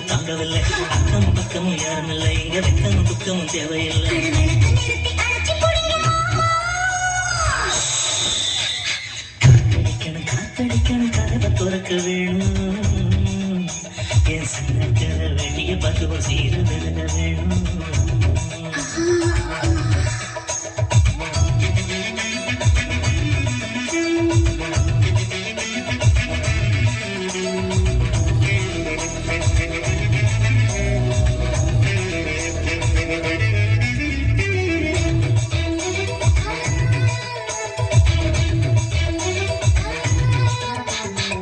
பார்த்து தாங்கவில்லை. அக்கம் பக்கமும் யாரும் இல்லை இங்க வெக்கமும் துக்கமும் தேவையில்லை. விளக்க காத்தடிக்கணும் காத்தடிக்கணும் கதவை துறக்க வேணும். என் சன்னக்கர வெட்டிய பார்த்து சீர விழுக வேணும்.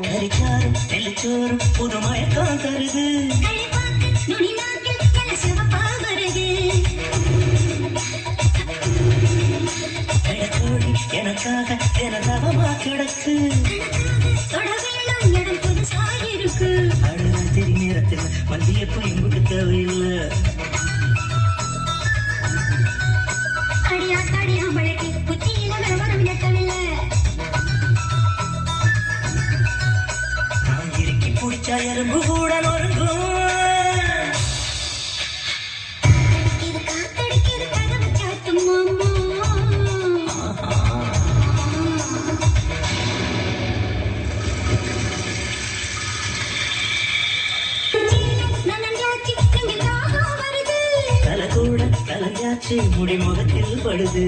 கறிச்சாரும் நெல்லிச்சோறும் புது மயக்கம் தருது. களிப்பாக்கு என சிவப்பா எனக்காக எனதவமா கிடக்கு. தொட வேணும் இடம் புதுசா இருக்கு அழுராத்திரி நேரத்தில் மல்லியப்பூ தேவையில்லை பிடிச்சா எறும்பு கூட நொறுங்கும் கூட கலைஞ்சாச்சு முடி முகத்தில் படுது.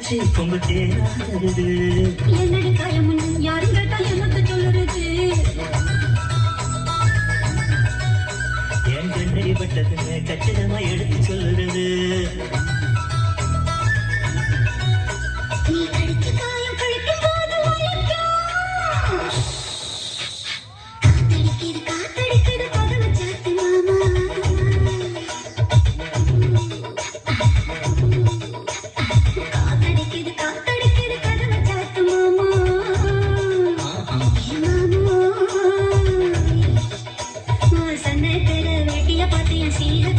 விரிஞ்சாச்சு கொம்பு தேராதது என்னடி காயமுன்னு யாரும் கேட்டா எனக்கு சொல்லுறது? என் கண்ணடி பட்டதுன்னு கச்சிதமா எடுத்து சொல்லுறது. வேட்டிய